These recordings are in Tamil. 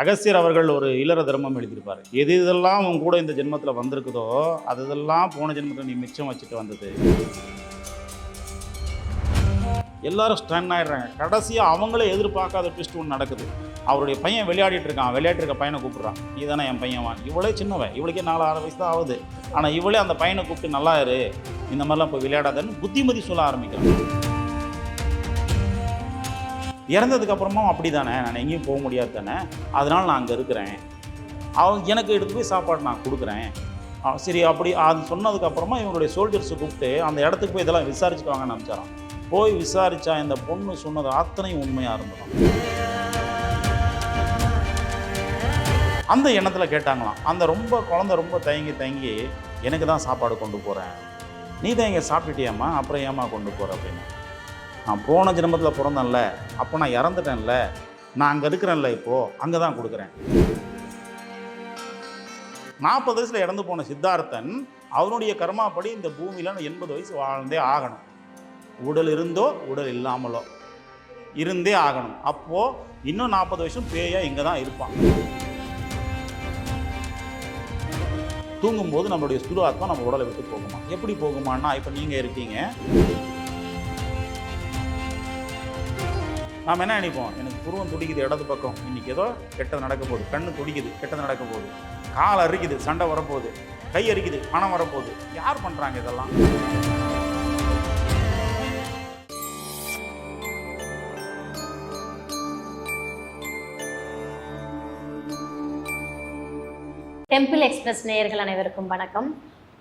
அகஸ்தியர் அவர்கள் ஒரு இளர தர்மம் எழுதியிருப்பார். எது இதெல்லாம் உன் கூட இந்த ஜென்மத்தில் வந்திருக்குதோ அது இதெல்லாம் போன ஜென்மத்தில் நீ மிச்சம் வச்சுட்டு வந்தது. எல்லாரும் ஸ்டன் ஆகிடுறாங்க கடைசியாக அவங்களே எதிர்பார்க்காத ட்விஸ்ட் ஒன்று நடக்குது. அவருடைய பையன் விளையாடிட்டு இருக்கான். விளையாட்டு இருக்க பையனை கூப்பிட்றான். நீ தானே என் பையன் இவளே சின்னவன். இவளுக்கே நாலு ஆறு வயசு தான் ஆகுது. ஆனால் இவளே அந்த பையனை கூப்பிட்டு நல்லா இரு. இந்த மாதிரிலாம் போய் விளையாடாதன்னு புத்திமதி சொல்ல ஆரம்பிக்கிறான். இறந்ததுக்கு அப்புறமும் அப்படி தானே நான் எங்கேயும் போக முடியாது தானே? அதனால் நான் அங்கே இருக்கிறேன். அவன் எனக்கு எடுத்து போய் சாப்பாடு நான் கொடுக்குறேன். சரி அப்படி அது சொன்னதுக்கப்புறமா இவங்களுடைய சோல்ஜர்ஸை கூப்பிட்டு அந்த இடத்துக்கு போய் இதெல்லாம் விசாரிச்சுக்குவாங்கன்னு அனுப்பிச்சாரான் போய் விசாரித்தா இந்த பொண்ணு சொன்னது அத்தனையும் உண்மையாக இருந்ததாம். அந்த எண்ணத்தில் கேட்டாங்களாம். அந்த ரொம்ப குழந்தை ரொம்ப தயங்கி தயங்கி எனக்கு தான் சாப்பாடு கொண்டு போகிறேன் நீ தான் இங்கே சாப்பிட்டுட்டியாம்மா? அப்புறம் ஏம்மா கொண்டு போகிற அப்படின்னு. நான் போன ஜென்மத்தில் பிறந்தேன்ல அப்போ நான் இறந்துட்டேன்ல நான் அங்கே இருக்கிறேன்ல இப்போது அங்கே தான் கொடுக்குறேன். நாற்பது வயசில் இறந்து போன சித்தார்த்தன் அவனுடைய கர்மாப்படி இந்த பூமியில் எண்பது வயசு வாழ்ந்தே ஆகணும். உடல் இருந்தோ உடல் இல்லாமலோ இருந்தே ஆகணும். அப்போது இன்னும் நாற்பது வயசும் பேயாக இங்கே தான் இருப்பான். தூங்கும்போது நம்மளுடைய ஸ்துரு ஆத்மா நம்ம உடலை விட்டு போகுமா? எப்படி போகுமான்னா இப்போ நீங்கள் இருக்கீங்க. நாம் என்ன நினைப்போம்? எனக்கு புருவம் துடிக்குது இடது பக்கம். இன்னைக்கு ஏதோ கெட்டது நடக்க போகுது. கண்ணு துடிக்குது கெட்டது நடக்க போகுது. கால் அரிக்குது சண்டை வரப்போகுது. கை அரிக்குது பணம் வரப்போகுது. யார் பண்ணுறாங்க இதெல்லாம்? டெம்பிள் எக்ஸ்பிரஸ் நேயர்கள் அனைவருக்கும் வணக்கம்.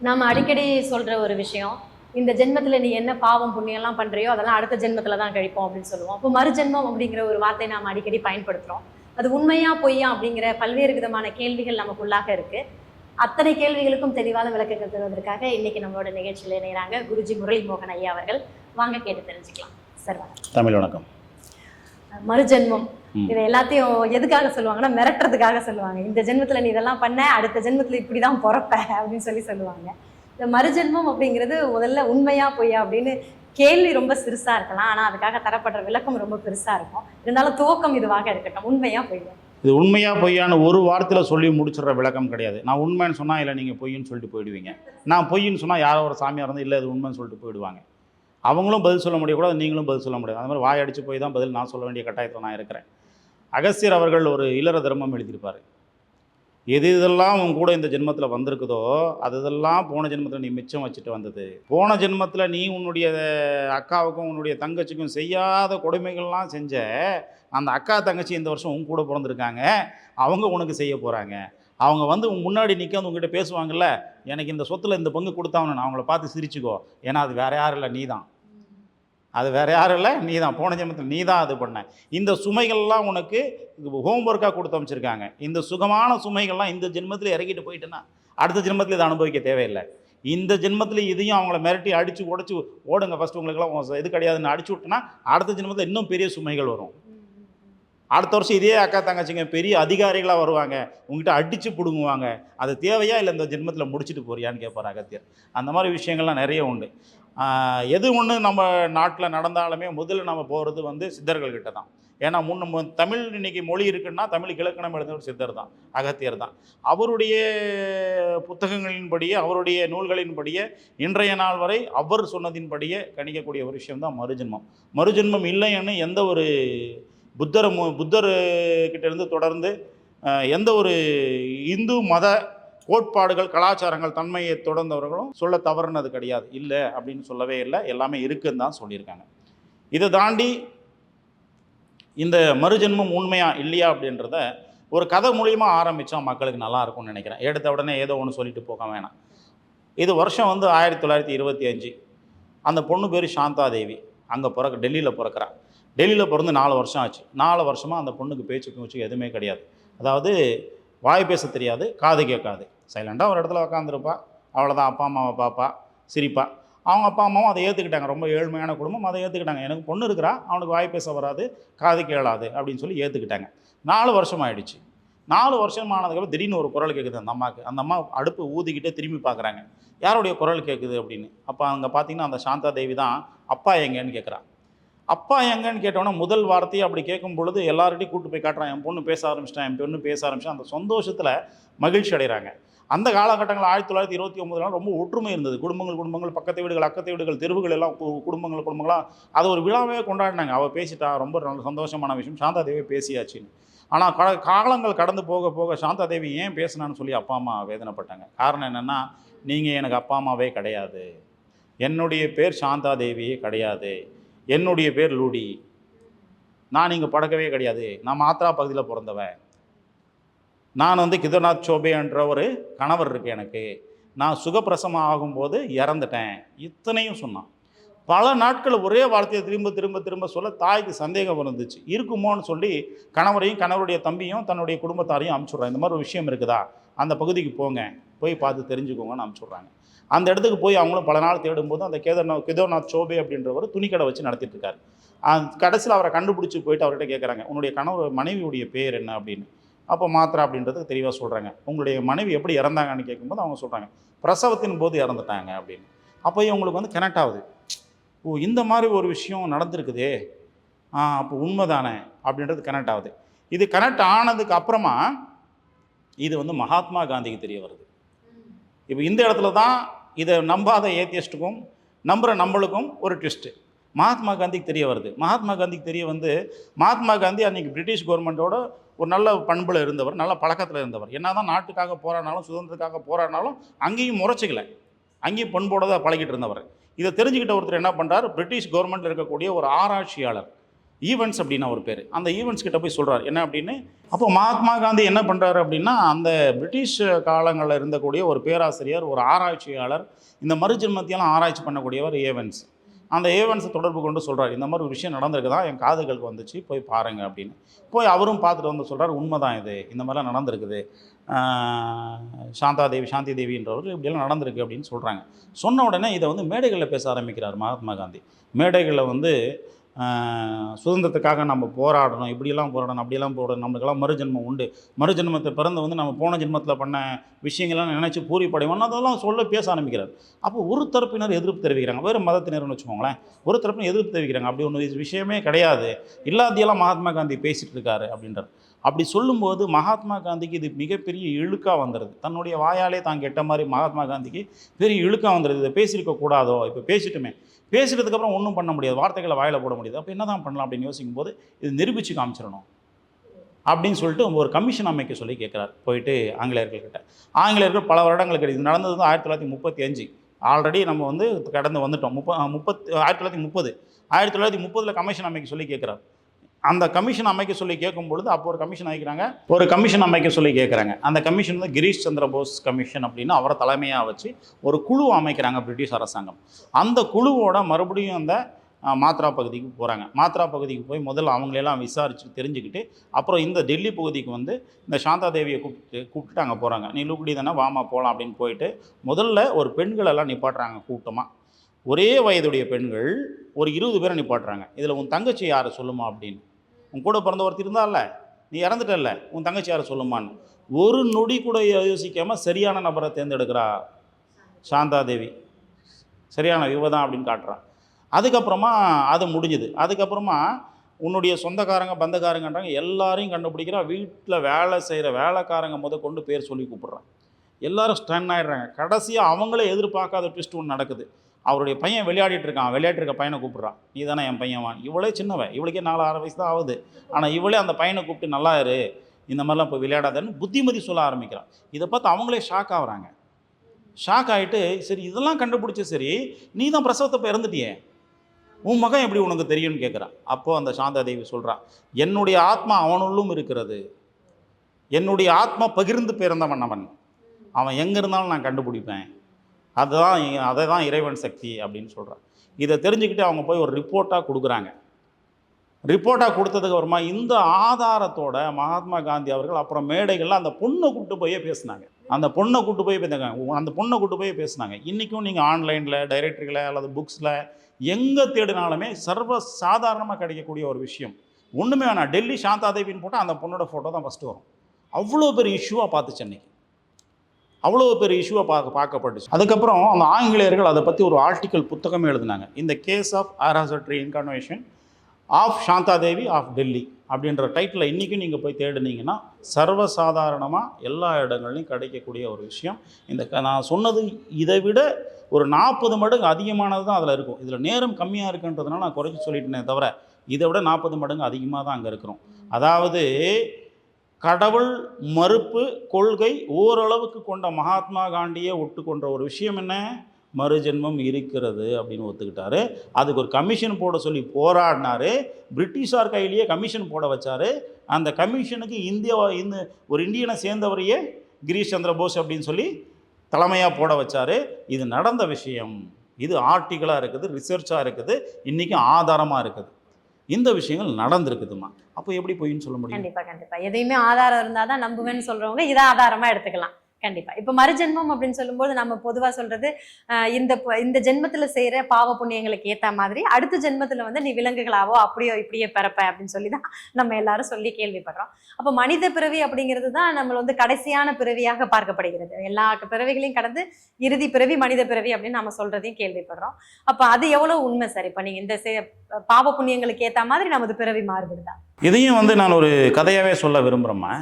நாம் அடிக்கடி சொல்கிற ஒரு விஷயம் இந்த ஜென்மத்தில் நீ என்ன பாவம் புண்ணியம்லாம் பண்ணுறியோ அதெல்லாம் அடுத்த ஜென்மத்தில் தான் கழிப்போம் அப்படின்னு சொல்லுவோம். அப்போ மறுஜென்மம் அப்படிங்கிற ஒரு வார்த்தை நாம் அடிக்கடி பயன்படுத்துகிறோம் அது உண்மையா பொய்யா அப்படிங்கிற பல்வேறு விதமான கேள்விகள் நமக்குள்ளாக இருக்குது அத்தனை கேள்விகளுக்கும் தெளிவான விளக்கங்கள் தருவதற்காக இன்னைக்கு நம்மளோட நிகழ்ச்சியில் இணைகிறாங்க குருஜி முரளி மோகன் ஐயா அவர்கள். வாங்க கேட்டு தெரிஞ்சுக்கலாம். சார் தமிழ் வணக்கம். மறுஜென்மம். இதை எல்லாத்தையும் எதுக்காக சொல்லுவாங்கன்னா மிரட்டுறதுக்காக சொல்லுவாங்க. இந்த ஜென்மத்துல நீ இதெல்லாம் பண்ண அடுத்த ஜென்மத்துல இப்படிதான் பிறப்ப அப்படின்னு சொல்லி சொல்லுவாங்க. இந்த மறுஜென்மம் அப்படிங்கிறது முதல்ல உண்மையா பொய்யா அப்படின்னு கேள்வி ரொம்ப சிறுசா இருக்கலாம். ஆனா அதுக்காக தரப்படுற விளக்கம் ரொம்ப பெருசா இருக்கும். இருந்தாலும் துவக்கம் இதுவாக இருக்கட்டும். உண்மையா பொய்யா? இது உண்மையா பொய்யான்னு ஒரு வாரத்தில் சொல்லி முடிச்சிடுற விளக்கம் கிடையாது. நான் உண்மைன்னு சொன்னால் இல்லை நீங்கள் பொய்ன்னு சொல்லிட்டு போயிடுவீங்க. நான் பொய்ன்னு சொன்னால் யாரோ ஒரு சாமியார் இருந்து இல்லை இது உண்மைன்னு சொல்லிட்டு போயிடுவாங்க. அவங்களும் பதில் சொல்ல முடியக்கூடாது நீங்களும் பதில் சொல்ல முடியாது. அந்த மாதிரி வாய் அடித்து போய் தான் பதில் நான் சொல்ல வேண்டிய கட்டாயத்தில் நான் இருக்கிறேன். அகஸ்தியர் அவர்கள் ஒரு இளர தர்மம் எழுதியிருப்பார். எது இதெல்லாம் உன் கூட இந்த ஜென்மத்தில் வந்திருக்குதோ அது இதெல்லாம் போன ஜென்மத்தில் நீ மிச்சம் வச்சுட்டு வந்தது. போன ஜென்மத்தில் நீ உன்னுடைய அக்காவுக்கும் உன்னுடைய தங்கச்சிக்கும் செய்யாத கொடுமைகள்லாம் செஞ்ச அந்த அக்கா தங்கச்சி இந்த வருஷம் உன் கூட பிறந்திருக்காங்க. அவங்க உனக்கு செய்ய போகிறாங்க அவங்க வந்து உன் முன்னாடி நிற்க வந்து உங்ககிட்ட பேசுவாங்கல்ல எனக்கு இந்த சொத்தில் இந்த பங்கு கொடுத்தாங்கன்னு நான் அவங்கள பார்த்து சிரிச்சுக்கோ. ஏன்னா அது வேற யாரும் இல்லை நீ தான் அது வேறு யாரும் இல்லை. நீ தான் போன ஜென்மத்தில் நீ தான் அது பண்ண. இந்த சுமைகள்லாம் உனக்கு ஹோம் ஒர்க்காக கொடுத்து அமைச்சிருக்காங்க. இந்த சுகமான சுமைகள்லாம் இந்த ஜென்மத்தில் இறக்கிட்டு போயிட்டேன்னா அடுத்த ஜென்மத்தில் இதை அனுபவிக்க தேவையில்லை. இந்த ஜென்மத்தில் இதையும் அவங்கள மிரட்டி அடித்து உடச்சி ஓடுங்க ஃபஸ்ட்டு உங்களுக்குலாம் இது கிடையாதுன்னு அடிச்சு விட்டோன்னா அடுத்த ஜென்மத்தில் இன்னும் பெரிய சுமைகள் வரும். அடுத்த வருஷம் இதே அக்கா தங்கச்சிங்க பெரிய அதிகாரிகளாக வருவாங்க. உங்ககிட்ட அடித்து பிடுங்குவாங்க. அது தேவையா இல்லை இந்த ஜென்மத்தில் முடிச்சுட்டு போறியான்னு கேட்பார் அகத்தியர். அந்த மாதிரி விஷயங்கள்லாம் நிறைய உண்டு. எது ஒன்று நம்ம நாட்டில் நடந்தாலுமே முதல்ல நம்ம போகிறது வந்து சித்தர்கள்கிட்ட தான். ஏன்னா முன்ன தமிழ் இன்னைக்கு மொழி இருக்குன்னா தமிழ் இலக்கணம் எழுந்த ஒரு சித்தர் தான் அகத்தியர் தான். அவருடைய புத்தகங்களின்படியே அவருடைய நூல்களின்படியே இன்றைய நாள் வரை அவர் சொன்னதின்படியே கணிக்கக்கூடிய ஒரு விஷயம் தான் மறுஜென்மம். மறுஜென்மம் இல்லைன்னு எந்த ஒரு புத்தர் மு- புத்தர் கிட்டேருந்து தொடர்ந்து எந்த ஒரு இந்து மத கோட்பாடுகள் கலாச்சாரங்கள் தன்மையை தொடர்ந்தவர்களும் சொல்ல தவறுனது கிடையாது. இல்லை அப்படின்னு சொல்லவே இல்லை. எல்லாமே இருக்குன்னு தான் சொல்லியிருக்காங்க. இதை தாண்டி இந்த மறுஜென்மம் உண்மையா இல்லையா அப்படின்றத ஒரு கதை மூலியமாக ஆரம்பித்தா மக்களுக்கு நல்லா இருக்கும்னு நினைக்கிறேன். எடுத்த உடனே ஏதோ ஒன்று சொல்லிட்டு போக வேணாம். இது வருஷம் வந்து ஆயிரத்தி தொள்ளாயிரத்தி இருபத்தி அஞ்சு. அந்த பொண்ணு பேர் சாந்தா தேவி அங்கே பிறக்க டெல்லியில் பிறக்கிறான் டெல்லியில் பிறந்து நாலு வருஷம் ஆச்சு. நாலு வருஷமாக அந்த பொண்ணுக்கு பேச்சு மூச்சு எதுவுமே கிடையாது. அதாவது வாய் பேச தெரியாது காது கேட்காது. சைலண்டாக ஒரு இடத்துல உட்காந்துருப்பா அவ்வளோதான் அப்பா அம்மாவை பாப்பா சிரிப்பா. அவங்க அப்பா அம்மாவும் அதை ஏற்றுக்கிட்டாங்க ரொம்ப ஏழ்மையான குடும்பம் அதை ஏற்றுக்கிட்டாங்க எனக்கு பொண்ணு இருக்கிறா அவனுக்கு வாய் பேச வராது காது கேளாது அப்படின்னு சொல்லி ஏற்றுக்கிட்டாங்க நாலு வருஷம் ஆயிடுச்சு. நாலு வருஷம் ஆனதுக்கப்புறம் திடீர்னு ஒரு குரல் கேட்குது அந்த அம்மாவுக்கு. அந்த அம்மா அடுப்பு ஊதிக்கிட்டே திரும்பி பார்க்குறாங்க. யாருடைய குரல் கேட்குது அப்படின்னு. அப்போ அங்கே பார்த்தீங்கன்னா அந்த சாந்தா தேவி தான் அப்பா எங்கேன்னு கேட்குறான் அப்பா எங்கன்னு கேட்டோன்னா முதல் வார்த்தையை அப்படி கேட்கும் பொழுது எல்லார்கிட்டையும் கூட்டு போய் காட்டுறான் என் பொண்ணு பேச ஆரம்பிச்சிட்டேன் என் பொண்ணு பேச ஆரம்பிச்சேன் அந்த சந்தோஷத்தில் மகிழ்ச்சி அடைகிறாங்க அந்த காலகட்டங்கள் ஆயிரத்தி தொள்ளாயிரத்தி இருபத்தி ஒன்பதுலாம் ரொம்ப ஒற்றுமை இருந்தது. குடும்பங்கள் குடும்பங்கள் பக்கத்து வீடுகள் அக்கத்து வீடுகள் தெருவுகள் எல்லாம் கு- குடும்பங்கள் குடும்பங்களாக அது ஒரு விழாவே கொண்டாடினாங்க. அவள் பேசிட்டா ரொம்ப நல்ல சந்தோஷமான விஷயம். சாந்தாதேவி பேசியாச்சுன்னு. ஆனால் கா காலங்கள் கடந்து போக போக சாந்தாதேவி ஏன் பேசினான்னு சொல்லி அப்பா அம்மா வேதனைப்பட்டாங்க. காரணம் என்னென்னா நீங்கள் எனக்கு அப்பா அம்மாவே கிடையாது. என்னுடைய பேர் சாந்தாதேவியே கிடையாது. என்னுடைய பேர் லூடி. நான் இங்கே படக்கவே கிடையாது. நான் மாத்ரா பகுதியில் பிறந்தவன். நான் வந்து கிதர்நாத் சோபே என்ற ஒரு கணவர் இருக்கு எனக்கு. நான் சுகப்பிரசவம் ஆகும்போது இறந்துட்டேன். இத்தனையும் சொன்னான். பல நாட்கள் ஒரே வார்த்தையை திரும்ப திரும்ப திரும்ப சொல்ல தாய்க்கு சந்தேகம் இருந்துச்சு இருக்குமோன்னு சொல்லி கணவரையும் கணவருடைய தம்பியும் தன்னுடைய குடும்பத்தாரையும் அனுப்பிச்சுட்றாங்க இந்த மாதிரி ஒரு விஷயம் இருக்குதா? அந்த பகுதிக்கு போங்க. போய் பார்த்து தெரிஞ்சுக்கோங்கன்னு அனுப்பிச்சுட்றாங்க அந்த இடத்துக்கு போய் அவங்களும் பல நாள் தேடும்போது அந்த கேதார்நாத் கேதார்நாத் சோபே அப்படின்றவர் துணிக்கடை வச்சு நடத்திட்டு இருக்காரு கடைசியில் அவரை கண்டுபிடிச்சி போயிட்டு அவர்கிட்ட கேட்குறாங்க உன்னுடைய கணவர் மனைவியுடைய பேர் என்ன? அப்படின்னு. அப்போ மாத்திரா அப்படின்றது தெளிவாக சொல்கிறாங்க உங்களுடைய மனைவி எப்படி இறந்தாங்கன்னு கேட்கும்போது அவங்க சொல்கிறாங்க பிரசவத்தின் போது இறந்துட்டாங்க அப்படின்னு. அப்போ இவங்களுக்கு வந்து கனெக்ட் ஆகுது. ஓ இந்த மாதிரி ஒரு விஷயம் நடந்திருக்குதே. ஆ அப்போ உண்மைதானே? அப்படின்றது கனெக்ட் ஆகுது. இது கனெக்ட் ஆனதுக்கு அப்புறமா இது வந்து மகாத்மா காந்திக்கு தெரிய வருது. இப்போ இந்த இடத்துல தான் இதை நம்பாத ஏத்தியஸ்ட்டுக்கும் நம்புகிற நம்மளுக்கும் ஒரு ட்விஸ்ட்டு மகாத்மா காந்திக்கு தெரிய வருது. மகாத்மா காந்திக்கு தெரிய வந்து மகாத்மா காந்தி அன்றைக்கி பிரிட்டிஷ் கவர்மெண்ட்டோட ஒரு நல்ல பண்பில் இருந்தவர் நல்ல பழக்கத்தில் இருந்தவர். என்ன தான் நாட்டுக்காக போராடினாலும் சுதந்திரத்துக்காக போராடினாலும் அங்கேயும் முறைச்சிக்கல. அங்கேயும் பண்போட தான் பழகிட்டு இருந்தவர். இதை தெரிஞ்சுக்கிட்ட ஒருத்தர் என்ன பண்ணுறார் பிரிட்டிஷ் கவர்மெண்ட்டில் இருக்கக்கூடிய ஒரு ஆராய்ச்சியாளர் ஈவெண்ட்ஸ் அப்படின்னா ஒரு பேர். அந்த ஈவெண்ட்ஸ் கிட்ட போய் சொல்கிறார் என்ன அப்படின்னு? அப்போ மகாத்மா காந்தி என்ன பண்ணுறாரு அப்படின்னா அந்த பிரிட்டிஷ் காலங்களில் இருந்தக்கூடிய ஒரு பேராசிரியர் ஒரு ஆராய்ச்சியாளர் இந்த மறுஜென்மத்தையெல்லாம் ஆராய்ச்சி பண்ணக்கூடியவர் ஏவன்ஸ் அந்த ஏவன்ஸை தொடர்பு கொண்டு சொல்கிறார் இந்த மாதிரி ஒரு விஷயம் நடந்திருக்குதா? என் காதுகளுக்கு வந்துச்சு போய் பாருங்கள் அப்படின்னு. போய் அவரும் பார்த்துட்டு வந்து சொல்கிறார் உண்மைதான் இது. இந்த மாதிரிலாம் நடந்திருக்குது. சாந்தா தேவி சாந்தி தேவின்றவர் இப்படியெல்லாம் நடந்திருக்கு அப்படின்னு சொல்கிறாங்க சொன்ன உடனே இதை வந்து மேடைகளில் பேச ஆரம்பிக்கிறார் மகாத்மா காந்தி. மேடைகளில் வந்து சுதந்திரத்துக்காக நம்ம போராடணும் இப்படியெல்லாம் போராடணும் அப்படியெல்லாம் போராடணும். நம்மளுக்கெல்லாம் மறுஜென்மம் உண்டு. மறுஜென்மத்தை பிறந்து வந்து நம்ம போன ஜென்மத்தில் பண்ண விஷயங்கள்லாம் நினச்சி பூரிப்படைவோம் அதெல்லாம் சொல்ல பேச ஆரம்பிக்கிறார். அப்போ ஒரு தரப்பினர் எதிர்ப்பு தெரிவிக்கிறாங்க. வேறு மதத்தினர்னு வச்சுக்கோங்களேன். ஒரு தரப்பினர் எதிர்ப்பு தெரிவிக்கிறாங்க. அப்படி ஒன்று விஷயமே கிடையாது. இல்லாதையெல்லாம் மகாத்மா காந்தி பேசிகிட்டு இருக்காரு அப்படின்றார். அப்படி சொல்லும்போது மகாத்மா காந்திக்கு இது மிகப்பெரிய இழுக்காக வந்துடுது தன்னுடைய வாயாலே தான் கெட்ட மாதிரி மகாத்மா காந்திக்கு பெரிய இழுக்காக வந்துடுது இதை பேசியிருக்க கூடாதோ இப்போ பேசிட்டுமே. பேசிட்டதுக்கப்புறம் ஒன்றும் பண்ண முடியாது. வார்த்தைகளை வாயில் போட முடியாது. அப்போ என்ன தான் பண்ணலாம் அப்படின்னு யோசிக்கும் போது இது நிரூபித்து காமிச்சிடணும். அப்படின்னு சொல்லிட்டு ஒரு கமிஷன் அமைக்க சொல்லி கேட்குறாரு. போயிட்டு ஆங்கிலேயர்கள்கிட்ட. ஆங்கிலேயர்கள் பல வருடங்களுக்கு இது நடந்தது வந்து ஆயிரத்தி தொள்ளாயிரத்தி முப்பத்தி அஞ்சு. ஆல்ரெடி நம்ம வந்து கடந்து வந்துட்டோம். முப்ப முப்பத்தி ஆயிரத்தி தொள்ளாயிரத்தி முப்பது. ஆயிரத்தி தொள்ளாயிரத்தி முப்பதில் கமிஷன் அமைக்க சொல்லி கேட்குறாரு. அந்த கமிஷன் அமைக்க சொல்லி கேட்கும் பொழுது அப்போ ஒரு கமிஷன் அமைக்கிறாங்க ஒரு கமிஷன் அமைக்க சொல்லி கேட்குறாங்க. அந்த கமிஷன் வந்து கிரீஷ் சந்திர போஸ் கமிஷன் அப்படின்னு அவரை தலைமையாக வச்சு ஒரு குழு அமைக்கிறாங்க பிரிட்டிஷ் அரசாங்கம். அந்த குழுவோட மறுபடியும் அந்த மாத்ரா பகுதிக்கு போகிறாங்க மாத்ரா பகுதிக்கு போய் முதல்ல அவங்களெல்லாம் விசாரித்து தெரிஞ்சுக்கிட்டு அப்புறம் இந்த டெல்லி பகுதிக்கு வந்து இந்த சாந்தா தேவியை கூப்பிட்டு கூப்பிட்டு அங்கே போகிறாங்க நீ லுக்குடி தானே வாமா போகலாம் அப்படின்னு போயிட்டு முதல்ல ஒரு பெண்களெல்லாம் நிப்பாட்டுறாங்க கூட்டமாக ஒரே வயதுடைய பெண்கள் ஒரு இருபது பேரை நிப்பாட்டுறாங்க. இதில் உன் தங்கச்சி யாரை சொல்லுமா அப்படின்னு. உன் கூட பிறந்த ஒருத்தர் இருந்தால நீ இறந்துட்டல்ல உன் தங்கச்சி யாரை சொல்லுமான்னு. ஒரு நொடி கூட யோசிக்காமல் சரியான நபரை தேர்ந்தெடுக்கிறா சாந்தாதேவி சரியான இவ தான் அப்படின்னு காட்டுறான். அதுக்கப்புறமா அது முடிஞ்சுது. அதுக்கப்புறமா உன்னுடைய சொந்தக்காரங்க பந்தக்காரங்கன்றாங்க எல்லாரையும் கண்டுபிடிக்கிறா. வீட்டில் வேலை செய்கிற வேலைக்காரங்க முத கொண்டு பேர் சொல்லி கூப்பிட்றான். எல்லாரும் ஸ்டன் ஆயிடுறாங்க. கடைசியாக அவங்களே எதிர்பார்க்காத ட்விஸ்ட் ஒன்று நடக்குது. அவருடைய பையன் விளையாடிட்டு இருக்கான். விளையாட்டு இருக்க பையனை கூப்பிட்றான். நீ தானே என் பையன் வா இவளே சின்னவன் இவளுக்கே நாலு ஆறு வயசு தான் ஆகுது. ஆனால் இவளே அந்த பையனை கூப்பிட்டு நல்லா இரு. இந்த மாதிரிலாம் போய் விளையாடாதன்னு புத்திமதி சொல்ல ஆரம்பிக்கிறான் இதை பார்த்து அவங்களே ஷாக் ஆகுறாங்க. ஷாக் ஆகிட்டு சரி இதெல்லாம் கண்டுபிடிச்சி சரி நீ தான் பிரசவத்தை இப்போ இறந்துட்டியே. உன் மகன் எப்படி உனக்கு தெரியும்னு கேட்குறான் அப்போது அந்த சாந்தாதேவி சொல்கிறான் என்னுடைய ஆத்மா அவனுள்ளும் இருக்கிறது. என்னுடைய ஆத்மா பகிர்ந்து பிறந்தவன் அவன். அவன் எங்கே இருந்தாலும் நான் கண்டுபிடிப்பேன். அதுதான் அதை தான் இறைவன் சக்தி அப்படின்னு சொல்கிறான் இதை தெரிஞ்சுக்கிட்டு அவங்க போய் ஒரு ரிப்போர்ட்டாக கொடுக்குறாங்க. ரிப்போர்ட்டாக கொடுத்ததுக்கு அப்புறமா இந்த ஆதாரத்தோட மகாத்மா காந்தி அவர்கள் அப்புறம் மேடைகளில் அந்த பொண்ணை கூப்பிட்டு போய் பேசினாங்க. அந்த பொண்ணை கூப்பிட்டு போய் பேசுனாங்க. அந்த பொண்ணை கூட்டு போய் பேசினாங்க. இன்றைக்கும் நீங்கள் ஆன்லைனில் டைரக்டரியில் அல்லது புக்ஸில் எங்கே தேடினாலுமே சர்வ சாதாரணமாக கிடைக்கக்கூடிய ஒரு விஷயம். ஒன்றுமே வேணாம். டெல்லி சாந்தாதேவின்னு போட்டால் அந்த பொண்ணோட ஃபோட்டோ தான் ஃபஸ்ட்டு வரும். அவ்வளோ பெரிய இஷ்யூவாக பார்த்து சென்னைக்கு அவ்வளோ பெரிய இஷ்யூவாக பார்க்க பார்க்கப்பட்டுச்சு. அதுக்கப்புறம் அந்த ஆங்கிலேயர்கள் அதை பற்றி ஒரு ஆர்டிக்கல் புத்தகமே எழுதினாங்க. இந்த case of ஆராசட்ரி incarnation of Shanta Devi of Delhi அப்படின்ற டைட்டில் இன்றைக்கும் நீங்கள் போய் தேடுனீங்கன்னா சர்வசாதாரணமாக எல்லா இடங்கள்லையும் கிடைக்கக்கூடிய ஒரு விஷயம். இந்த க- நான் சொன்னது இதை விட ஒரு நாற்பது மடங்கு அதிகமானது தான் அதில் இருக்கும். இதில் நேரம் கம்மியாக இருக்குன்றதுனால நான் குறைச்சி சொல்லிட்டேனே தவிர இதை விட நாற்பது மடங்கு அதிகமாக தான் அங்கே இருக்கிறோம். அதாவது கடவுள் மறுப்பு கொள்கை ஓரளவுக்கு கொண்ட மகாத்மா காந்தியை ஒட்டுக்கொண்ட ஒரு விஷயம் என்ன? மறுஜென்மம் இருக்கிறது அப்படின்னு ஒத்துக்கிட்டாரு. அதுக்கு ஒரு கமிஷன் போட சொல்லி போராடினாரு. பிரிட்டிஷார் கையிலேயே கமிஷன் போட வச்சாரு. அந்த கமிஷனுக்கு இந்தியா இந்த ஒரு இந்தியனை சேர்ந்தவரையே கிரீஷ் சந்திர போஸ் அப்படின்னு சொல்லி தலைமையாக போட வச்சாரு. இது நடந்த விஷயம். இது ஆர்டிக்கலாக இருக்குது ரிசர்ச்சாக இருக்குது. இன்றைக்கும் ஆதாரமாக இருக்குது. இந்த விஷயங்கள் நடந்திருக்குதுமா அப்போ எப்படி பொய்ன்னு சொல்ல முடியும்? கண்டிப்பா கண்டிப்பா. எதையுமே ஆதாரம் இருந்தாதான் நம்புவேன்னு சொல்றவங்க இதை ஆதாரமா எடுத்துக்கலாம். கண்டிப்பா. இப்ப மறுஜென்மம் அப்படின்னு சொல்லும்போது நம்ம பொதுவா சொல்றது இந்த இந்த ஜென்மத்துல செய்யற பாவ புண்ணியங்களுக்கு ஏத்த மாதிரி அடுத்த ஜென்மத்துல வந்து நீ விலங்குகளாவோ அப்படியோ இப்படியே பிறப்ப அப்படின்னு சொல்லி தான் நம்ம எல்லாரும் சொல்லி கேள்விப்படுறோம். அப்ப மனித பிறவி அப்படிங்கிறது தான் நம்ம வந்து கடைசியான பிறவியாக பார்க்கப்படுகிறது. எல்லா பிறவிகளையும் கடந்து இறுதி பிறவி மனித பிறவி அப்படின்னு நம்ம சொல்றதையும் கேள்விப்படுறோம். அப்ப அது எவ்வளவு உண்மை சார்? இப்ப நீங்க இந்த பாவ புண்ணியங்களுக்கு ஏத்த மாதிரி நமது பிறவி மாறுபடுதா? இதையும் வந்து நான் ஒரு கதையாவே சொல்ல விரும்புகிறேம்மா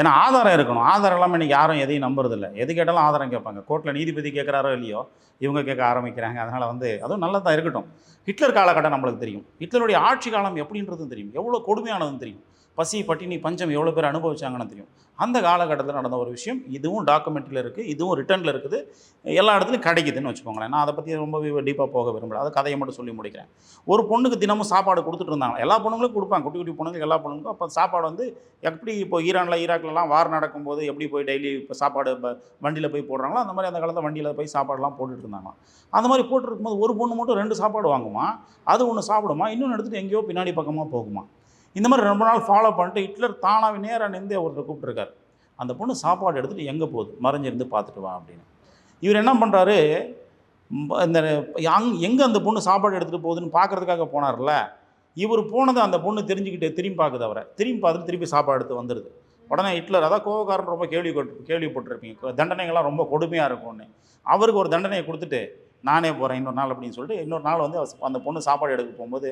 ஏன்னா ஆதாரம் இருக்கணும். ஆதாரம் இல்லாமல் இன்றைக்கி யாரும் எதையும் நம்புறதில்ல. எது கேட்டாலும் ஆதாரம் கேட்பாங்க. கோர்ட்டில் நீதிபதி கேட்குறாரோ இல்லையோ இவங்க கேட்க ஆரம்பிக்கிறாங்க. அதனால் வந்து அதுவும் நல்லதாக இருக்கட்டும். ஹிட்லர் காலகட்டம் நம்மளுக்கு தெரியும். ஹிட்லருடைய ஆட்சி காலம் எப்படின்றதும் தெரியும். எவ்வளோ கொடுமையானதும் தெரியும். பசி பட்டினி பஞ்சம் எவ்வளோ பேர் அனுபவிச்சாங்கன்னு தெரியும். அந்த காலகட்டத்தில் நடந்த ஒரு விஷயம் இதுவும் டாக்குமெண்ட்டில் இருக்குது இதுவும் ரிட்டர்னில் இருக்குது. எல்லா இடத்துலையும் கிடைக்குதுன்னு வச்சுக்கோங்களேன். நான் அதை பற்றி ரொம்ப டீப்பாக போக விரும்பல. அதை கதையை மட்டும் சொல்லி முடிக்கிறேன். ஒரு பொண்ணுக்கு தினமும் சாப்பாடு கொடுத்துட்டு இருந்தாங்க. எல்லா பொண்ணுங்களுக்கும் கொடுப்பாங்க. குட்டி குட்டி பொண்ணுங்களுக்கு எல்லா பொண்ணுங்களுக்கும். அப்போ சாப்பாடு வந்து எப்படி இப்போ ஈரானில் ஈராக்லலாம் வார் நடக்கும்போது எப்படி போய் டெய்லி இப்போ சாப்பாடு வண்டியில் போய் போடுறாங்களோ அந்த மாதிரி அந்த காலத்தில் வண்டியில் போய் சாப்பாடுலாம் போட்டுட்டு இருந்தாங்களாம் அந்த மாதிரி போட்டுருக்கும்போது ஒரு பொண்ணு மட்டும் ரெண்டு சாப்பாடு வாங்குமா? அது ஒன்று சாப்பிடுமா? இன்னொன்று எடுத்துகிட்டு எங்கேயோ பின்னாடி பக்கமாக போகுமா? இந்த மாதிரி ரொம்ப நாள் ஃபாலோ பண்ணிட்டு ஹிட்லர் தானாக நேராக நின்று ஒருத்தர் கூப்பிட்ருக்காரு அந்த பொண்ணு சாப்பாடு எடுத்துகிட்டு எங்கே போகுது? மறைஞ்சிருந்து பார்த்துட்டு வா அப்படின்னு. இவர் என்ன பண்ணுறாரு இந்த அங் எங்கே அந்த பொண்ணு சாப்பாடு எடுத்துகிட்டு போகுதுன்னு பார்க்கறதுக்காக போனார்ல? இவர் போனதை அந்த பொண்ணு தெரிஞ்சுக்கிட்டு திரும்பி பார்க்குது அவரை. திரும்பி பார்த்துட்டு திருப்பி சாப்பாடு எடுத்து வந்துடுது உடனே ஹிட்லர் அதான் கோவக்காரன் ரொம்ப கேள்வி கேள்விப்பட்டிருப்பீங்க. தண்டனைகள்லாம் ரொம்ப கொடுமையாக இருக்கும்னு. அவருக்கு ஒரு தண்டனையை கொடுத்துட்டு நானே போகிறேன் இன்னொரு நாள் அப்படின்னு சொல்லிட்டு இன்னொரு நாள் வந்து அந்த பொண்ணு சாப்பாடு எடுக்க போகும்போது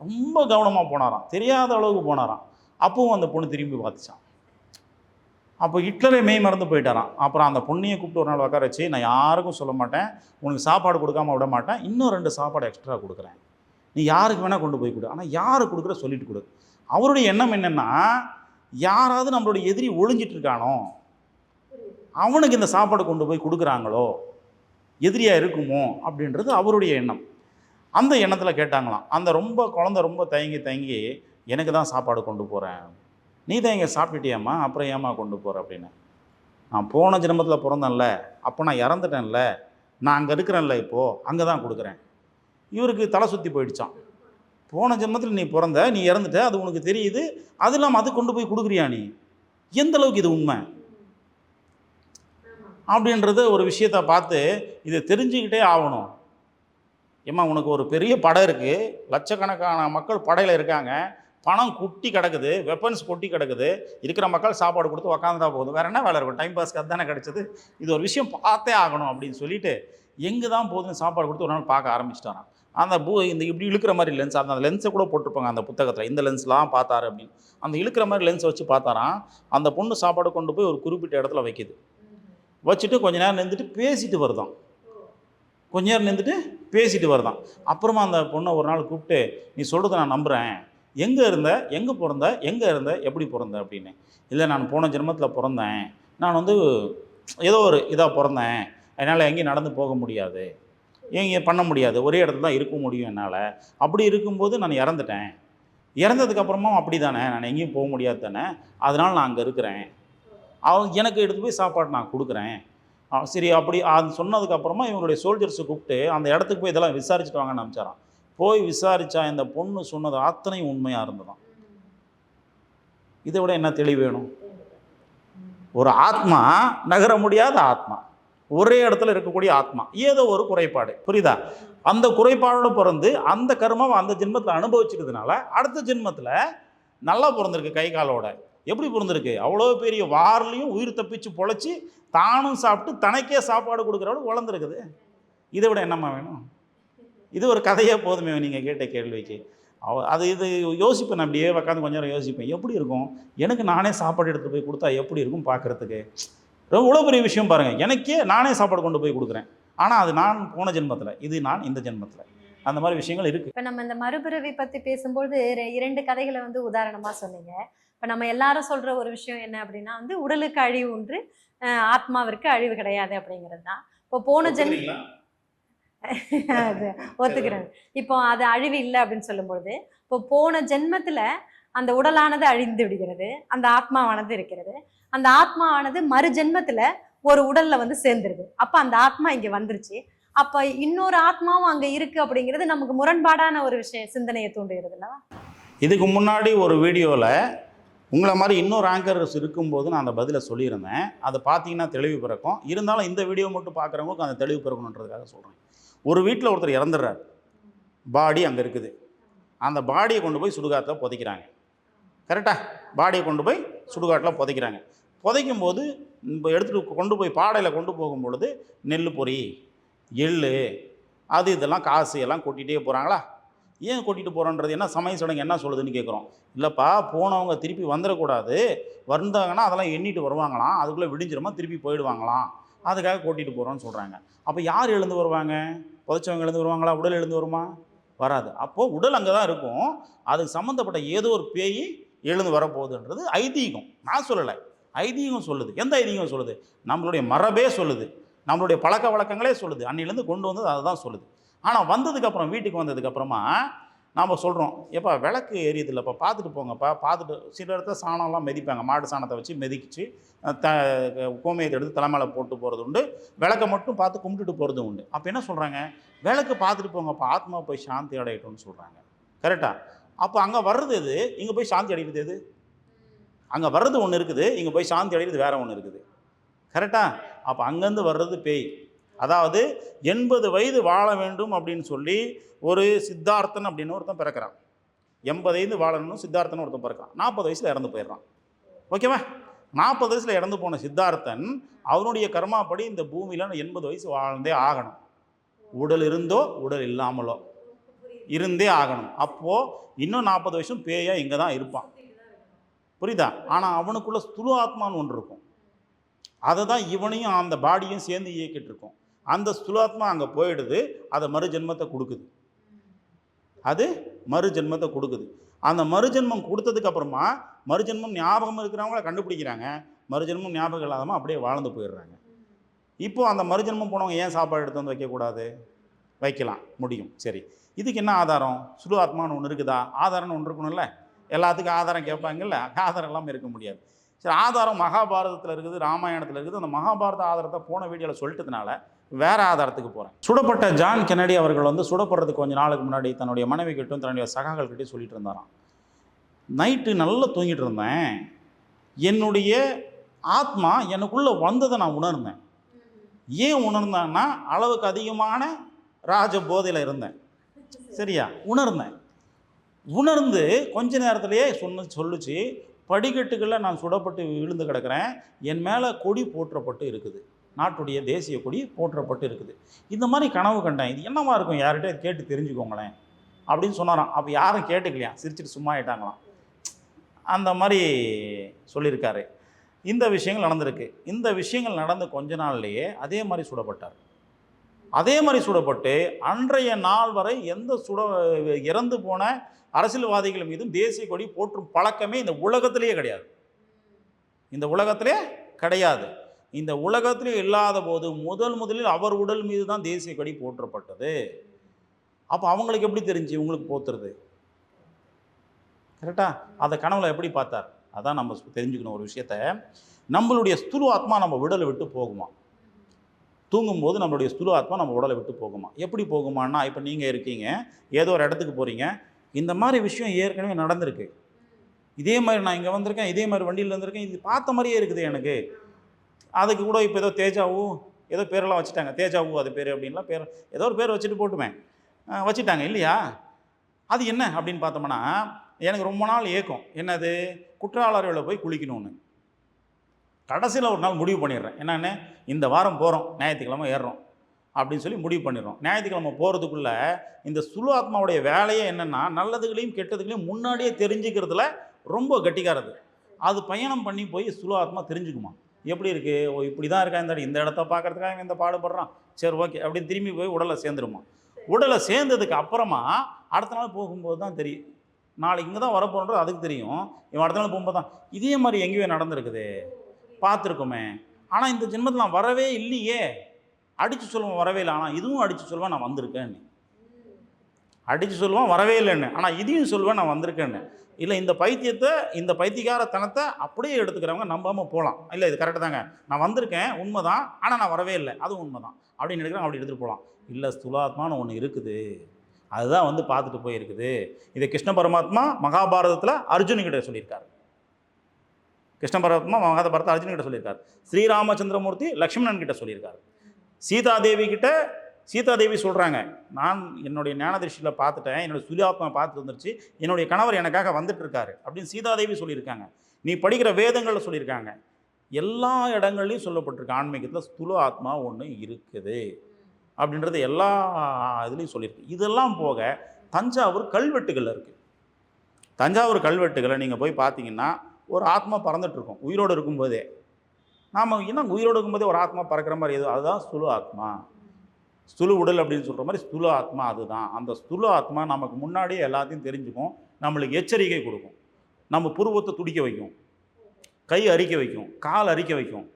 ரொம்ப கவனமாக போனாராம். தெரியாத அளவுக்கு போனாராம். அப்பவும் அந்த பொண்ணு திரும்பி பார்த்துச்சான் அப்போ ஹிட்லரே மெய் மறந்து போயிட்டாராம். அப்புறம் அந்த பொண்ணையை கூப்பிட்டு ஒரு நாள் உட்கார வச்சு நான் யாருக்கும் சொல்ல மாட்டேன். உனக்கு சாப்பாடு கொடுக்காம விட மாட்டேன். இன்னும் ரெண்டு சாப்பாடு எக்ஸ்ட்ரா கொடுக்குறேன். நீ யாருக்கு வேணால் கொண்டு போய் கொடு. ஆனால் யாரு கொடுக்குற சொல்லிட்டு கொடு. அவருடைய எண்ணம் என்னென்னா யாராவது நம்மளுடைய எதிரி ஒழிஞ்சிட்டு இருக்கானோ அவனுக்கு இந்த சாப்பாடு கொண்டு போய் கொடுக்குறாங்களோ எதிரியாக இருக்குமோ அப்படின்றது அவருடைய எண்ணம். அந்த எண்ணத்தில் கேட்டாங்களாம் அந்த ரொம்ப குழந்தை ரொம்ப தயங்கி தயங்கி எனக்கு தான் சாப்பாடு கொண்டு போகிறேன் நீ தான் இங்கே சாப்பிட்டுட்டியாம்மா? அப்புறம் ஏம்மா கொண்டு போகிற அப்படின்னு. நான் போன ஜென்மத்தில் பிறந்தேன்ல அப்போ நான் இறந்துட்டேன்ல நான் அங்கே இருக்கிறேன்ல இப்போது அங்கே தான் கொடுக்குறேன். இவருக்கு தலை சுற்றி போயிடுச்சான் போன ஜென்மத்தில் நீ பிறந்த நீ இறந்துட்ட அது உனக்கு தெரியுது அது இல்லாமல் அது கொண்டு போய் கொடுக்குறியா நீ? எந்த அளவுக்கு இது உண்மை? அப்படின்றது ஒரு விஷயத்தை பார்த்து இதை தெரிஞ்சுக்கிட்டே ஆகணும். ஏம்மா உனக்கு ஒரு பெரிய படை இருக்குது லட்சக்கணக்கான மக்கள் படையில் இருக்காங்க. பணம் குட்டி கிடக்குது. வெப்பன்ஸ் கொட்டி கிடக்குது. இருக்கிற மக்கள் சாப்பாடு கொடுத்து உக்காந்துட்டா போதும். வேறு என்ன வேலை இருக்கும்? டைம் பாஸ்க்கு அதுதானே கிடச்சிது? இது ஒரு விஷயம் பார்த்தே ஆகணும் அப்படின்னு சொல்லிட்டு எங்கே தான் போதுன்னு சாப்பாடு கொடுத்து ஒரு நாள் பார்க்க ஆரம்பிச்சிட்டாராம். அந்த பூ இந்த இப்படி இழுக்கிற மாதிரி லென்ஸ் அந்த லென்ஸை கூட போட்டிருப்பாங்க அந்த புத்தகத்தில். இந்த லென்ஸ்லாம் பார்த்தாரு அப்படின்னு. அந்த இழுக்கிற மாதிரி லென்ஸை வச்சு பார்த்தாராம். அந்த பொண்ணு சாப்பாடு கொண்டு போய் ஒரு குறிப்பிட்ட இடத்துல வைக்குது. வச்சுட்டு கொஞ்ச நேரம் நின்றுட்டு பேசிட்டு வருதாம் கொஞ்ச நேரம் நின்றுட்டு பேசிட்டு வருதான். அப்புறமா அந்த பொண்ணை ஒரு நாள் கூப்பிட்டு நீ சொல்கிறத நான் நம்புகிறேன் எங்கே இருந்த? எங்கே பிறந்த? எங்கே இருந்த? எப்படி பிறந்த? அப்படின்னு. இல்லை நான் போன ஜென்மத்தில் பிறந்தேன். நான் வந்து ஏதோ ஒரு இதாக பிறந்தேன். என்னால் எங்கேயும் நடந்து போக முடியாது. எங்கேயும் பண்ண முடியாது. ஒரே இடத்துல தான் இருக்க முடியும் என்னால். அப்படி இருக்கும்போது நான் இறந்துட்டேன். இறந்ததுக்கப்புறமும் அப்படி தானே நான் எங்கேயும் போக முடியாது தானே. அதனால் நான் அங்கே இருக்கிறேன். அவங்க எனக்கு எடுத்து போய் சாப்பாடு நான் கொடுக்குறேன். சரி அப்படி அது சொன்னதுக்கப்புறமா இவங்களுடைய சோல்ஜர்ஸை கூப்பிட்டு அந்த இடத்துக்கு போய் இதெல்லாம் விசாரிச்சுட்டு வாங்கன்னு அனுப்பிச்சாரான் போய் விசாரித்தா இந்த பொண்ணு சொன்னது அத்தனை உண்மையாக இருந்ததான் இதை விட என்ன தெளிவு வேணும்? ஒரு ஆத்மா நகர முடியாத ஆத்மா ஒரே இடத்துல இருக்கக்கூடிய ஆத்மா ஏதோ ஒரு குறைபாடு புரியுதா? அந்த குறைபாடோடு பிறந்து அந்த கர்மாவை அந்த ஜென்மத்தில் அனுபவிச்சுக்கிறதுனால அடுத்த ஜென்மத்தில் நல்லா பிறந்திருக்கு கை காலோட. எப்படி பிறந்திருக்கு அவ்வளோ பெரிய வார்லையும் உயிர் தப்பிச்சு பொழைச்சி தானும் சாப்பிட்டு தனக்கே சாப்பாடு கொடுக்குறவளு வளர்ந்துருக்குது. இதை விட என்னம்மா வேணும்? இது ஒரு கதையே போதுமே நீங்கள் கேட்ட கேள்விக்கு. அவ அது இது யோசிப்பேன். நான் அப்படியே உட்காந்து கொஞ்ச நேரம் யோசிப்பேன். எப்படி இருக்கும்? எனக்கு நானே சாப்பாடு எடுத்துகிட்டு போய் கொடுத்தா எப்படி இருக்கும் பார்க்குறதுக்கு? ரொம்ப இவ்வளோ பெரிய விஷயம் பாருங்கள் எனக்கே நானே சாப்பாடு கொண்டு போய் கொடுக்குறேன். ஆனால் அது நான் போன ஜென்மத்தில். இது நான் இந்த ஜென்மத்தில். அந்த மாதிரி விஷயங்கள் இருக்குது இப்போ நம்ம இந்த மறுபிறவி பற்றி பேசும்போது இரண்டு கதைகளை வந்து உதாரணமாக சொன்னீங்க. இப்ப நம்ம எல்லாரும் சொல்ற ஒரு விஷயம் என்ன அப்படின்னா வந்து உடலுக்கு அழிவு ஒன்று அஹ் ஆத்மாவிற்கு அழிவு கிடையாது அப்படிங்கிறது தான். இப்போ போன ஜென் அது ஒத்துக்கிறேன். இப்போ அது அழிவு இல்லை அப்படின்னு சொல்லும்பொழுது இப்போ போன ஜென்மத்துல அந்த உடலானது அழிந்து விடுகிறது அந்த ஆத்மாவானது இருக்கிறது. அந்த ஆத்மாவானது மறு ஜென்மத்துல ஒரு உடல்ல வந்து சேர்ந்துருது. அப்ப அந்த ஆத்மா இங்க வந்துருச்சு. அப்ப இன்னொரு ஆத்மாவும் அங்க இருக்கு அப்படிங்கிறது நமக்கு முரண்பாடான ஒரு விஷயம் சிந்தனையை தூண்டுகிறது இதுக்கு முன்னாடி ஒரு வீடியோவில் உங்களை மாதிரி இன்னொரு ஆங்கர்ஸ் இருக்கும்போது நான் அந்த பதிலை சொல்லியிருந்தேன். அதை பார்த்தீங்கன்னா தெளிவு பிறக்கும். இருந்தாலும் இந்த வீடியோ மட்டும் பார்க்குறவங்களுக்கு அந்த தெளிவு பிறக்கணுன்றதுக்காக சொல்கிறேன் ஒரு வீட்டில் ஒருத்தர் இறந்துடுறார். பாடி அங்கே இருக்குது. அந்த பாடியை கொண்டு போய் சுடுகாட்டில் புதைக்கிறாங்க. கரெக்டாக பாடியை கொண்டு போய் சுடுகாட்டில் புதைக்கிறாங்க. புதைக்கும் போது இப்போ எடுத்துகிட்டு கொண்டு போய் பாடையில் கொண்டு போகும் பொழுது நெல் பொரி எள் அது இதெல்லாம் காசு எல்லாம் கொட்டிகிட்டே போகிறாங்களா ஏன் கூட்டிகிட்டு போகிறோன்றது என்ன? சமய சடங்கு என்ன சொல்லுதுன்னு கேட்குறோம் இல்லைப்பா போனவங்க திருப்பி வந்துடக்கூடாது. வந்தாங்கன்னா அதெல்லாம் எண்ணிட்டு வருவாங்களாம். அதுக்குள்ளே விடிஞ்சிருமா திருப்பி போயிடுவாங்களாம். அதுக்காக கூட்டிகிட்டு போகிறோன்னு சொல்கிறாங்க அப்போ யார் எழுந்து வருவாங்க? புதைச்சவங்க எழுந்து வருவாங்களா? உடல் எழுந்து வருமா? வராது. அப்போது உடல் அங்கே தான் இருக்கும். அதுக்கு சம்மந்தப்பட்ட ஏதோ ஒரு பேய் எழுந்து வரப்போகுதுன்றது ஐதீகம். நான் சொல்லலை. ஐதீகம் சொல்லுது. எந்த ஐதீகம் சொல்லுது? நம்மளுடைய மரபே சொல்லுது. நம்மளுடைய பழக்க வழக்கங்களே சொல்லுது. அன்னிலேருந்து கொண்டு வந்தது அதை தான் சொல்லுது. ஆனால் வந்ததுக்கப்புறம் வீட்டுக்கு வந்ததுக்கப்புறமா நாம் சொல்கிறோம் எப்போ விளக்கு எரியுது இல்லைப்பா பார்த்துட்டு போங்கப்பா. பார்த்துட்டு சில இடத்துல சாணம்லாம் மிதிப்பாங்க. மாட்டு சாணத்தை வச்சு மிதிச்சு த கோமியத்தை எடுத்து தலைமையில போட்டு போகிறது உண்டு. விளக்கை மட்டும் பார்த்து கும்பிட்டுட்டு போகிறது உண்டு. அப்போ என்ன சொல்கிறாங்க விளக்கு பார்த்துட்டு போங்கப்பா ஆத்மா போய் சாந்தி அடையட்டும்னு சொல்கிறாங்க கரெக்டாக அப்போ அங்கே வர்றது எது? இங்கே போய் சாந்தி அடைகிறது எது? அங்கே வர்றது ஒன்று இருக்குது இங்கே போய் சாந்தி அடைகிறது வேறு ஒன்று இருக்குது. கரெக்டாக அப்போ அங்கேருந்து வர்றது பேய். அதாவது எண்பது வயது வாழ வேண்டும் அப்படின்னு சொல்லி ஒரு சித்தார்த்தன் அப்படின்னு ஒருத்தன் பிறக்கிறான். எண்பது வயது வாழணும்னு சித்தார்த்தன் ஒருத்தன் பிறக்கிறான். நாற்பது வயசில் இறந்து போயிடுறான். ஓகேவா? நாற்பது வயசில் இறந்து போன சித்தார்த்தன் அவனுடைய கர்மாப்படி இந்த பூமியில் எண்பது வயசு வாழ்ந்தே ஆகணும். உடல் இருந்தோ உடல் இல்லாமலோ இருந்தே ஆகணும். அப்போது இன்னும் நாற்பது வருஷம் பேயாக இங்கே தான் இருப்பான். புரியுதா? ஆனால் அவனுக்குள்ள ஸ்துரு ஆத்மான்னு ஒன்று இருக்கும். அதை தான் இவனையும் அந்த பாடியும் சேர்ந்து இயக்கிட்டு இருக்கும். அந்த ஸ்துலாத்மா அங்கே போயிடுது அதை மறுஜென்மத்தை கொடுக்குது. அது மறுஜென்மத்தை கொடுக்குது. அந்த மறுஜென்மம் கொடுத்ததுக்கு அப்புறமா மறுஜென்மம் ஞாபகம் இருக்கிறவங்கள கண்டுபிடிக்கிறாங்க. மறுஜென்மம் ஞாபகம் இல்லாதமா அப்படியே வாழ்ந்து போயிடுறாங்க. இப்போ அந்த மறுஜென்மம் போனவங்க ஏன் சாப்பாடு எடுத்து வந்து வைக்கக்கூடாது? வைக்கலாம் முடியும் சரி. இதுக்கு என்ன ஆதாரம்? சுடு ஆத்மான்னு ஒன்று இருக்குதா? ஆதாரம்னு ஒன்று இருக்கணும்ல. எல்லாத்துக்கும் ஆதாரம் கேட்பாங்கல்ல. ஆதாரம் இல்லாமல் இருக்க முடியாது. சரி ஆதாரம் மகாபாரதத்தில் இருக்குது ராமாயணத்தில் இருக்குது. அந்த மகாபாரத ஆதாரத்தை போன வீடியோவில் சொல்லிட்டதுனால வேற ஆதாரத்துக்கு போகிறேன் சுடப்பட்ட ஜான் கென்னடி அவர்கள் வந்து சுடப்படுறதுக்கு கொஞ்சம் நாளுக்கு முன்னாடி தன்னுடைய மனைவி கிட்டும் தன்னுடைய சகாக்கள் கிட்டே சொல்லிட்டு இருந்தாராம். நைட்டு நல்லா தூங்கிட்டு இருந்தேன். என்னுடைய ஆத்மா எனக்குள்ளே வந்ததை நான் உணர்ந்தேன். ஏன் உணர்ந்தேன்னா அளவுக்கு அதிகமான ராஜ போதையில் இருந்தேன். சரியா? உணர்ந்தேன். உணர்ந்து கொஞ்ச நேரத்திலேயே சொன்ன சொல்லுச்சு படிக்கட்டுகளில் நான் சுடப்பட்டு விழுந்து கிடக்கிறேன். என் மேலே கொடி போற்றப்பட்டு இருக்குது. நாட்டுடைய தேசிய கொடி போற்றப்பட்டு இருக்குது. இந்த மாதிரி கனவு கண்டேன். இது என்னமா இருக்கும்? யார்கிட்ட கேட்டு தெரிஞ்சுக்கோங்களேன். அப்படின்னு சொன்னாராம். அப்போ யாரும் கேட்டுக்கலையா? சிரிச்சிட்டு சும்மா ஆயிட்டாங்களாம். அந்த மாதிரி சொல்லியிருக்காரு. இந்த விஷயங்கள் நடந்திருக்கு. இந்த விஷயங்கள் நடந்த கொஞ்ச நாள்லேயே அதே மாதிரி சுடப்பட்டார். அதே மாதிரி சுடப்பட்டு அன்றைய நாள் வரை எந்த சுட இறந்து போன அரசியல்வாதிகள் மீதும் தேசிய கொடி போற்றும் பழக்கமே இந்த உலகத்திலேயே கிடையாது. இந்த உலகத்திலே கிடையாது. இந்த உலகத்திலே இல்லாத போது முதல் முதலில் அவர் உடல் மீது தான் தேசிய கொடி போற்றப்பட்டது. அப்போ அவங்களுக்கு எப்படி தெரிஞ்சு? உங்களுக்கு போத்துறது. கரெக்டாக அதை கனவுல எப்படி பார்த்தார்? அதான் நம்ம தெரிஞ்சுக்கணும் ஒரு விஷயத்த. நம்மளுடைய ஸ்துலு ஆத்மா நம்ம உடலை விட்டு போகுமா? தூங்கும்போது நம்மளுடைய ஸ்துலு ஆத்மா நம்ம உடலை விட்டு போகுமா? எப்படி போகுமான்னா இப்போ நீங்கள் இருக்கீங்க ஏதோ ஒரு இடத்துக்கு போகிறீங்க இந்த மாதிரி விஷயம் ஏற்கனவே நடந்திருக்கு. இதே மாதிரி நான் இங்கே வந்திருக்கேன் இதே மாதிரி வண்டியில் வந்திருக்கேன் இது பார்த்த மாதிரியே இருக்குது எனக்கு. அதுக்கு கூட இப்போ ஏதோ தேஜாவு ஏதோ பேரெல்லாம் வச்சுட்டாங்க. தேஜாவு அது பேர் அப்படின்லாம் பேர் ஏதோ ஒரு பேர் வச்சுட்டு போட்டுமே. வச்சுட்டாங்க இல்லையா? அது என்ன அப்படின்னு பார்த்தோம்னா எனக்கு ரொம்ப நாள் ஏக்கம். என்னது? குற்றாலறையில் போய் குளிக்கணும்னு. கடைசியில் ஒரு நாள் முடிவு பண்ணிடுறேன். என்னன்னு இந்த வாரம் போகிறோம் ஞாயிற்றுக்கிழமை ஏறுறோம். அப்படின்னு சொல்லி முடிவு பண்ணிடுறோம். ஞாயிற்றுக்கிழமை போகிறதுக்குள்ள இந்த சுழு ஆத்மாவுடைய வேலையே என்னென்னா நல்லதுகளையும் கெட்டதுகளையும் முன்னாடியே தெரிஞ்சுக்கிறதுல ரொம்ப கட்டிக்காரது. அது பயணம் பண்ணி போய் சுழு ஆத்மா தெரிஞ்சுக்குமா? எப்படி இருக்குது ஓ இப்படி தான் இருக்கா இந்த இந்த இடத்த பார்க்கறதுக்காக இவன் இந்த பாடுபடுறான் சரி ஓகே. அப்படின்னு திரும்பி போய் உடலை சேர்ந்துருமா. உடலை சேர்ந்ததுக்கு அப்புறமா அடுத்த நாள் போகும்போது தான் தெரியும். நாளைக்கு இங்கே தான் வரப்போன்றது அதுக்கு தெரியும். இவன் அடுத்த நாள் போகும்போது தான். இதே மாதிரி எங்கேயோ நடந்திருக்குது. பார்த்துருக்கோமே. ஆனால் இந்த ஜென்மத்தில் நான் வரவே இல்லையே. அடித்து சொல்லுவேன் வரவே இல்லை. ஆனால் இதுவும் அடித்து சொல்லுவேன் நான் வந்திருக்கேன்னு. அடித்து சொல்லுவேன் வரவே இல்லைன்னு. ஆனால் இதையும் சொல்லுவேன் நான் வந்திருக்கேன்னு. இல்லை இந்த பைத்தியத்தை இந்த பைத்தியகாரத்தனத்தை அப்படியே எடுத்துக்கிறவங்க நம்பாமல் போகலாம் இல்லை இது கரெக்டு தாங்க. நான் வந்திருக்கேன் உண்மை தான் ஆனால் நான் வரவே இல்லை. அதுவும் உண்மை தான் அப்படின்னு நினைக்கிறேன் அப்படி எடுத்துகிட்டு போகலாம் இல்லை ஸ்துலாத்மான்னு ஒன்று இருக்குது. அதுதான் வந்து பார்த்துட்டு போயிருக்குது. இதை கிருஷ்ண பரமாத்மா மகாபாரதத்தில் அர்ஜுன்கிட்ட சொல்லியிருக்காரு. கிருஷ்ண பரமாத்மா மகாபாரதத்தை அர்ஜுன்கிட்ட சொல்லியிருக்காரு. ஸ்ரீராமச்சந்திரமூர்த்தி லக்ஷ்மணன் கிட்ட சொல்லியிருக்காரு. சீதாதேவி கிட்ட சீதாதேவி சொல்கிறாங்க நான் என்னுடைய ஞானதிருஷ்டியில் பார்த்துட்டேன் என்னுடைய சுலியாத்மா பார்த்துட்டு வந்துருச்சு என்னுடைய கணவர் எனக்காக வந்துட்டு இருக்காரு அப்படின்னு சீதாதேவி சொல்லியிருக்காங்க. நீ படிக்கிற வேதங்களில் சொல்லியிருக்காங்க. எல்லா இடங்கள்லையும் சொல்லப்பட்டிருக்கு ஆன்மீகத்தில் ஸ்துல ஆத்மா ஒன்று இருக்குது அப்படின்றது எல்லா இதுலேயும் சொல்லியிருக்கு. இதெல்லாம் போக தஞ்சாவூர் கல்வெட்டுகள் இருக்குது தஞ்சாவூர் கல்வெட்டுகளை நீங்கள் போய் பார்த்தீங்கன்னா ஒரு ஆத்மா பறந்துட்டுருக்கோம் உயிரோடு இருக்கும்போதே. நாம் என்ன உயிரோடு இருக்கும்போதே ஒரு ஆத்மா பறக்கிற மாதிரி எது அதுதான் சுழு ஆத்மா. ஸ்துல உடல் அப்படின்னு சொல்கிற மாதிரி ஸ்துல ஆத்மா அதுதான். அந்த ஸ்துல ஆத்மா நமக்கு முன்னாடியே எல்லாத்தையும் தெரிஞ்சுக்கும் நம்மளுக்கு எச்சரிக்கை கொடுக்கும். நம்ம புருவத்தை துடிக்க வைக்கும். கை அரிக்க வைக்கும். கால் அரிக்க வைக்கும்.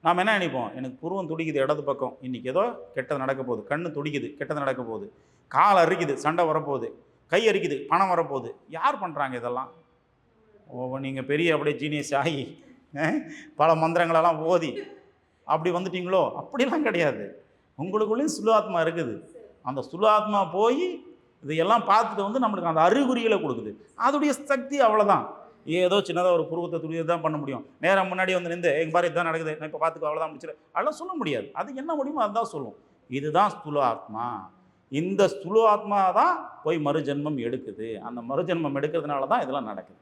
நாம் என்ன நினைப்போம்? எனக்கு புருவம் துடிக்குது இடது பக்கம். இன்றைக்கி ஏதோ கெட்டது நடக்க போகுது. கண்ணு துடிக்குது கெட்டது நடக்க போகுது. கால் அரிக்குது சண்டை வரப்போகுது. கை அரிக்குது பணம் வரப்போகுது. யார் பண்ணுறாங்க இதெல்லாம்? ஓ நீங்கள் பெரிய அப்படியே ஜீனியஸ் ஆகி பல மந்திரங்களெல்லாம் ஓதி அப்படி வந்துட்டிங்களோ? அப்படிலாம் கிடையாது. உங்களுக்குள்ளேயும் சுலாத்மா இருக்குது. அந்த சுலாத்மா போய் இதையெல்லாம் பார்த்துட்டு வந்து நம்மளுக்கு அந்த அறிகுறிகளை கொடுக்குது. அதோடைய சக்தி அவ்வளோதான் ஏதோ சின்னதாக ஒரு புருவத்தை துணியை தான் பண்ண முடியும். நேரம் முன்னாடி வந்து நின்று எங்கள் பாரு இதுதான் நடக்குது. நான் இப்போ பார்த்துக்கோ அவ்வளோதான் முடிச்சிடும் அதெல்லாம் சொல்ல முடியாது. அது என்ன முடியுமோ அதுதான் சொல்லும். இதுதான் ஸ்துல ஆத்மா. இந்த ஸ்துல ஆத்மா தான் போய் மறுஜென்மம் எடுக்குது. அந்த மறுஜென்மம் எடுக்கிறதுனால தான் இதெல்லாம் நடக்குது.